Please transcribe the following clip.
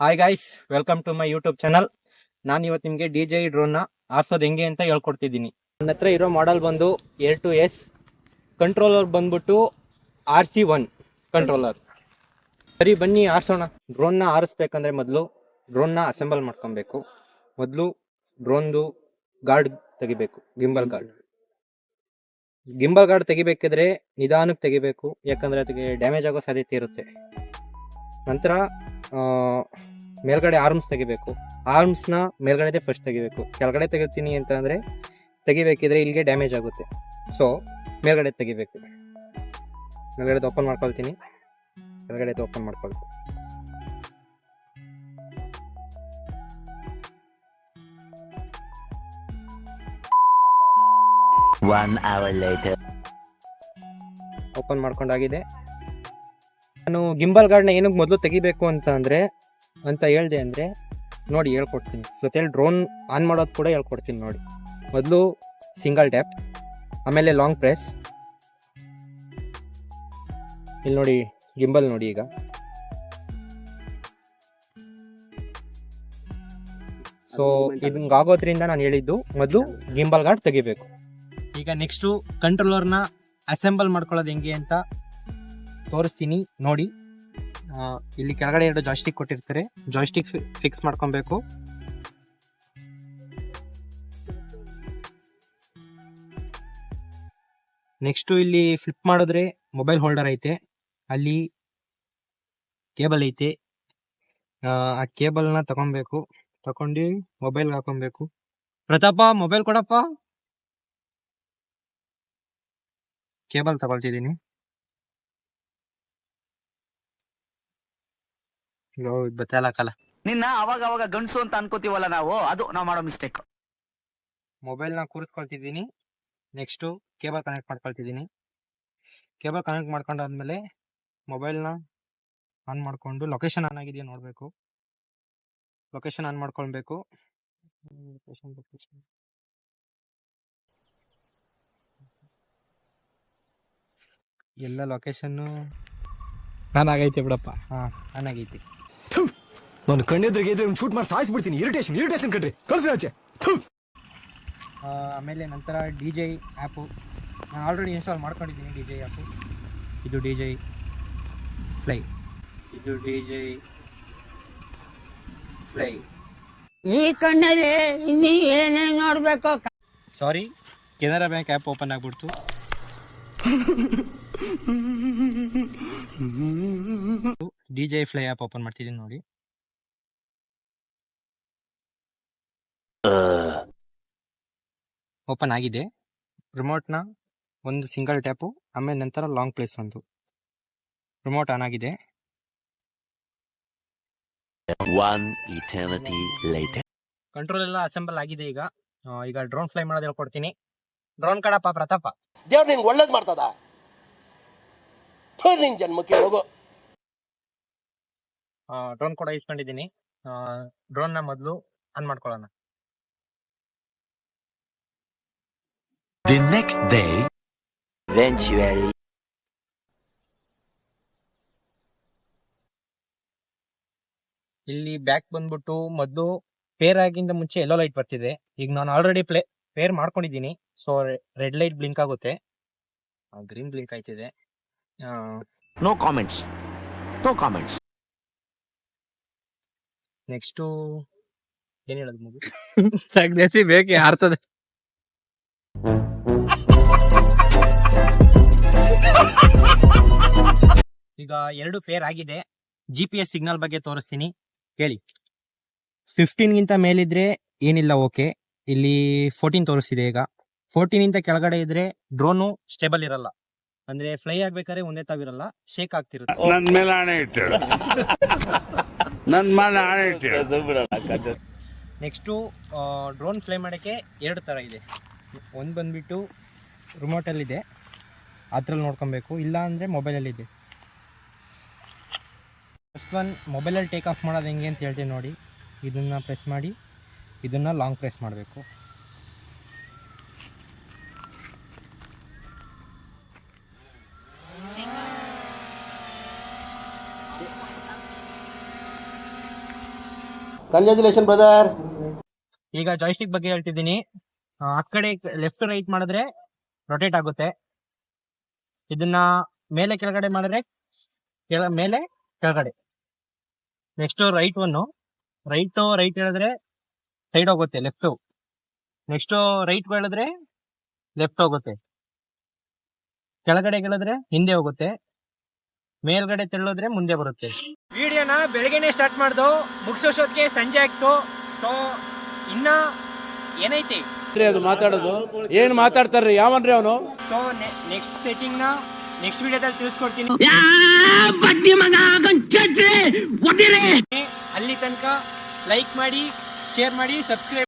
Hi guys welcome to my YouTube channel ನಾನು ಇವತ್ತು ನಿಮಗೆ ಡಿ ಜೆ ಡ್ರೋನ್ನ ಆರಿಸೋದು ಹೆಂಗೆ ಅಂತ ಹೇಳ್ಕೊಡ್ತಿದ್ದೀನಿ. ನನ್ನ ಹತ್ರ ಇರೋ ಮಾಡೆಲ್ ಬಂದು ಏರ್ ಟು ಎಸ್ ಕಂಟ್ರೋಲರ್ ಬಂದ್ಬಿಟ್ಟು ಆರ್ ಸಿ ಒನ್ ಕಂಟ್ರೋಲರ್ ಸರಿ, ಬನ್ನಿ ಆರಿಸೋಣ. ಡ್ರೋನ್ನ ಆರಿಸ್ಬೇಕಂದ್ರೆ ಮೊದಲು ಡ್ರೋನ್ನ ಅಸೆಂಬಲ್ ಮಾಡ್ಕೊಬೇಕು. ಮೊದಲು ಡ್ರೋನ್ದು ಗಾರ್ಡ್ ತೆಗಿಬೇಕು ಗಿಂಬಲ್ ಗಾರ್ಡ್ ಗಿಂಬಲ್ ಗಾರ್ಡ್ ತೆಗಿಬೇಕಿದ್ರೆ ನಿಧಾನಕ್ಕೆ ತೆಗಿಬೇಕು, ಯಾಕಂದರೆ ಅದಕ್ಕೆ ಡ್ಯಾಮೇಜ್ ಆಗೋ ಸಾಧ್ಯತೆ ಇರುತ್ತೆ. ನಂತರ ಮೇಲ್ಗಡೆ ಆರ್ಮ್ಸ್ ತೆಗಿಬೇಕು. ಆರ್ಮ್ಸ್ನ ಮೇಲ್ಗಡೆದೇ ಫಸ್ಟ್ ತೆಗಿಬೇಕು. ಕೆಳಗಡೆ ತೆಗಿತೀನಿ ಅಂತ ಅಂದರೆ ತೆಗಿಬೇಕಿದ್ರೆ ಇಲ್ಲಿಗೆ ಡ್ಯಾಮೇಜ್ ಆಗುತ್ತೆ. ಸೊ ಮೇಲ್ಗಡೆ ತೆಗಿಬೇಕು. ಮೇಲ್ಗಡೆ ಓಪನ್ ಮಾಡ್ಕೊಳ್ತೀನಿ. ಕೆಳಗಡೆ ಓಪನ್ ಮಾಡ್ಕೊಳ್ತೀನಿ. ಓಪನ್ ಮಾಡ್ಕೊಂಡಾಗಿದೆ. ನಾನು ಗಿಂಬಲ್ ಗಾರ್ಡ್ನ ಏನಕ್ಕೆ ಮೊದಲು ತೆಗಿಬೇಕು ಅಂತ ಅಂದರೆ, ಅಂತ ಹೇಳ್ದೆ ಅಂದರೆ, ನೋಡಿ ಹೇಳ್ಕೊಡ್ತೀನಿ. ಜೊತೆಲಿ ಡ್ರೋನ್ ಆನ್ ಮಾಡೋದು ಕೂಡ ಹೇಳ್ಕೊಡ್ತೀನಿ ನೋಡಿ. ಮೊದಲು ಸಿಂಗಲ್ ಟ್ಯಾಪ್, ಆಮೇಲೆ ಲಾಂಗ್ ಪ್ರೆಸ್. ಇಲ್ಲಿ ನೋಡಿ ಗಿಂಬಲ್ ನೋಡಿ ಈಗ. ಸೊ ಆಗೋದ್ರಿಂದ ನಾನು ಹೇಳಿದ್ದು ಮೊದಲು ಗಿಂಬಲ್ ಗಾರ್ಡ್ ತೆಗಿಬೇಕು. ಈಗ ನೆಕ್ಸ್ಟು ಕಂಟ್ರೋಲರ್ನ ಅಸೆಂಬಲ್ ಮಾಡ್ಕೊಳ್ಳೋದು ಹೆಂಗೆ ಅಂತ ತೋರಿಸ್ತೀನಿ ನೋಡಿ. ಇಲ್ಲಿ ಕೆಳಗಡೆ ಎರಡು ಜಾಯ್ಸ್ಟಿಕ್ ಕೊಟ್ಟಿರ್ತಾರೆ. ಜಾಯ್ಸ್ಟಿಕ್ ಫಿಕ್ಸ್ ಮಾಡ್ಕೊಬೇಕು. ನೆಕ್ಸ್ಟು ಇಲ್ಲಿ ಫ್ಲಿಪ್ ಮಾಡಿದ್ರೆ ಮೊಬೈಲ್ ಹೋಲ್ಡರ್ ಐತೆ. ಅಲ್ಲಿ ಕೇಬಲ್ ಐತೆ. ಆ, ಕೇಬಲ್ನ ತಗೊಬೇಕು. ತಗೊಂಡು ಮೊಬೈಲ್ಗೆ ಹಾಕೊಬೇಕು. ಪ್ರತಾಪ ಮೊಬೈಲ್ ಕೊಡಪ್ಪ. ಕೇಬಲ್ ತಗೊಳ್ತಿದ್ದೀನಿ. ಬತ್ತಲಾಕಲ್ಲ ನಿನ್ನ ಅವಾಗ ಅವಾಗ ಗಂಡಸು ಅಂತ ಅನ್ಕೋತೀವಲ್ಲ ನಾವು? ಅದು ನಾವು ಮಾಡೋ ಮಿಸ್ಟೇಕ್ ಮೊಬೈಲ್ನ ಕೂರಿಸ್ಕೊಳ್ತಿದ್ದೀನಿ. ನೆಕ್ಸ್ಟ್ ಕೇಬಲ್ ಕನೆಕ್ಟ್ ಮಾಡ್ಕೊಳ್ತಿದ್ದೀನಿ. ಕೇಬಲ್ ಕನೆಕ್ಟ್ ಮಾಡ್ಕೊಂಡಾದ್ಮೇಲೆ ಮೊಬೈಲ್ನ ಆನ್ ಮಾಡಿಕೊಂಡು ಲೊಕೇಶನ್ ಆನ್ ಆಗಿದೆಯಾ ನೋಡಬೇಕು. ಲೊಕೇಶನ್ ಆನ್ ಮಾಡ್ಕೊಳ್ಬೇಕು. ಲೊಕೇಶನ್ ಲೊಕೇಶನ್ ಎಲ್ಲ ಲೊಕೇಶನ್ನು ನಾನು ಆಗೈತೆ ಬಿಡಪ್ಪ. ಹಾಂ ಆನ್ ಆಗೈತಿ. ನಾನು ಕಣ್ಣೆದ್ರಿಗೆ ಎದ್ರೆ ಶೂಟ್ ಮಾಡಿ ಸಾಯಿಸ್ಬಿಡ್ತೀನಿ. ಇರಿಟೇಷನ್ ಇರಿಟೇಷನ್ ಕಣ್ರಿ. ಕಳ್ಸಿ ಆಚೆ. ಆ, ಆಮೇಲೆ ನಂತರ ಡಿ ಜೆ ಆ್ಯಪು. ನಾನು ಆಲ್ರೆಡಿ ಇನ್ಸ್ಟಾಲ್ ಮಾಡ್ಕೊಂಡಿದ್ದೀನಿ ಡಿ ಜೆ ಆ್ಯಪು. ಇದು ಡಿ ಜೆ ಫ್ಲೈ. ಇದು ಡಿ ಜೆ ಫ್ಲೈ. ಈ ಕಣ್ಣಲ್ಲಿ ಇನ್ನೂ ಏನೇನು ನೋಡಬೇಕು sorry Canara bank app open ಆಗ್ಬಿಡ್ತು. D J fly app open ಮಾಡ್ತಿದ್ದೀನಿ ನೋಡಿ. ಓಪನ್ ಆಗಿದೆ. ರಿಮೋಟ್ನ ಒಂದು ಸಿಂಗಲ್ ಟ್ಯಾಪು ಆಮೇಲೆ ನಂತರ ಲಾಂಗ್ ಪ್ಲೇಸ್ ಒಂದು. ರಿಮೋಟ್ ಆನ್ ಆಗಿದೆ. One eternity later. ಕಂಟ್ರೋಲ್ ಎಲ್ಲ ಅಸೆಂಬಲ್ ಆಗಿದೆ ಈಗ. ಈಗ ಡ್ರೋನ್ ಫ್ಲೈ ಮಾಡೋದು ಹೇಳ್ಕೊಡ್ತೀನಿ. ಡ್ರೋನ್ ಕಡಪ್ಪ ಪ್ರತಾಪ. ದೇವ್ರು ನಿಂಗೆ ಒಳ್ಳೇದು ಮಾಡ್ತದ? ನಿನ್ ಜನ್ಮಕ್ಕೆ ಹೋಗು. ಡ್ರೋನ್ ಕೂಡ ಇಸ್ಕೊಂಡಿದ್ದೀನಿ. ನ ಮೊದಲು ಆನ್ ಮಾಡ್ಕೊಳ್ಳೋಣ. The next day Eventually. ಇಲ್ಲಿ ಬ್ಯಾಕ್ ಬಂದ್ಬಿಟ್ಟು ಮೊದಲು ಪೇರ್ ಆಗಿಂದ ಮುಂಚೆ ಎಲ್ಲೋ ಲೈಟ್ ಬರ್ತಿದೆ. ಈಗ ನಾನು ಆಲ್ರೆಡಿ ಪ್ಲೇ ಪೇರ್ ಮಾಡ್ಕೊಂಡಿದ್ದೀನಿ. ಸೊ ರೆಡ್ ಲೈಟ್ ಬ್ಲಿಂಕ್ ಆಗುತ್ತೆ. ಗ್ರೀನ್ ಬ್ಲಿಂಕ್ ಆಯ್ತಿದೆ. No comments no comments next ಏನು ಹೇಳೋದು ಮಗು? ಪ್ರೆಗ್ನೆನ್ಸಿ ಬೇಕೆ ಆರ್ತದೆ ಈಗ ಎರಡು ಪೇರ್ ಆಗಿದೆ. ಜಿ ಪಿ ಎಸ್ ಸಿಗ್ನಲ್ ಬಗ್ಗೆ ತೋರಿಸ್ತೀನಿ. ಕೇಳಿ. ಫಿಫ್ಟೀನ್ಗಿಂತ ಮೇಲಿದ್ರೆ ಏನಿಲ್ಲ ಓಕೆ ಇಲ್ಲಿ ಫೋರ್ಟೀನ್ ತೋರಿಸ್ತಿದೆ ಈಗ. ಫೋರ್ಟೀನ್ ಇಂದ ಕೆಳಗಡೆ ಇದ್ರೆ ಡ್ರೋನು ಸ್ಟೇಬಲ್ ಇರಲ್ಲ. ಅಂದ್ರೆ ಫ್ಲೈ ಆಗ್ಬೇಕಾದ್ರೆ ಒಂದೇ ತಾವಿರಲ್ಲ ಶೇಕ್ ಆಗ್ತಿರುತ್ತೆ. ನನ್ ಮೇಲೆ ಹಣೆ ಇಟ್ಟು ನನ್ ಮೇಲೆ ಹಣೆ ಇಟ್ಟು ನೆಕ್ಸ್ಟು ಡ್ರೋನ್ ಫ್ಲೈ ಮಾಡೋಕ್ಕೆ ಎರಡು ಥರ ಇದೆ. ಒಂದು ಬಂದುಬಿಟ್ಟು ರಿಮೋಟಲ್ಲಿದೆ ಅದ್ರಲ್ಲಿ ನೋಡ್ಕೊಬೇಕು. ಇಲ್ಲ ಅಂದರೆ ಮೊಬೈಲಲ್ಲಿದೆ ಫಸ್ಟ್ ಒನ್ ಮೊಬೈಲಲ್ಲಿ ಟೇಕ್ ಆಫ್ ಮಾಡೋದು ಹೆಂಗೆ ಅಂತ ಹೇಳ್ತೀನಿ ನೋಡಿ. ಇದನ್ನು ಪ್ರೆಸ್ ಮಾಡಿ ಇದನ್ನು ಲಾಂಗ್ ಪ್ರೆಸ್ ಮಾಡಬೇಕು. ಕಂಗ್ರ್ಯಾಚುಲೇಷನ್ ಬ್ರದರ್ ಈಗ ಜಾಯ್ಸ್ಟಿಕ್ ಬಗ್ಗೆ ಹೇಳ್ತಿದ್ದೀನಿ. ಆ ಆ ಕಡೆ ಲೆಫ್ಟ್ ರೈಟ್ ಮಾಡಿದ್ರೆ ರೊಟೇಟ್ ಆಗುತ್ತೆ. ಇದನ್ನ ಮೇಲೆ ಕೆಳಗಡೆ ಮಾಡಿದ್ರೆ ಕೆಳ, ಮೇಲೆ ಕೆಳಗಡೆ. Next right one right right ಹೇಳಿದ್ರೆ ಸೈಡ್ ಹೋಗುತ್ತೆ ಲೆಫ್ಟ್ ನೆಕ್ಸ್ಟ್ ರೈಟ್ ಹೇಳಿದ್ರೆ ಲೆಫ್ಟ್ ಹೋಗುತ್ತೆ. ಕೆಳಗಡೆ ಹೇಳಿದ್ರೆ ಹಿಂದೆ ಹೋಗುತ್ತೆ. ಮೇಲ್ಗಡೆ ತೆಳ್ಳೋದ್ರೆ ಮುಂದೆ ಬರುತ್ತೆ. ವಿಡಿಯೋನ ಬೆಳಗ್ಗೆನೆ ಸ್ಟಾರ್ಟ್ ಮಾಡ್ದು ಮುಗಿಸೋಷ್ಟೊತ್ತಿಗೆ ಸಂಜೆ ಆಗ್ತು ಸೊ ಇನ್ನ ಏನೈತಿ? ಅದು ಮಾತಾಡೋದು. ಏನ್ ಮಾತಾಡ್ತಾರ್ರಿ? ಯಾವನ್ರಿ ಅವನು? ಸೊ ನೆಕ್ಸ್ಟ್ ಸೆಟ್ಟಿಂಗ್ನ ನೆಕ್ಸ್ಟ್ ವಿಡಿಯೋದಲ್ಲಿ ತಿಳಿಸ್ಕೊಡ್ತೀನಿ. ಅಲ್ಲಿ ತನಕ ಲೈಕ್ ಮಾಡಿ ಶೇರ್ ಮಾಡಿ ಸಬ್ಸ್ಕ್ರೈಬ್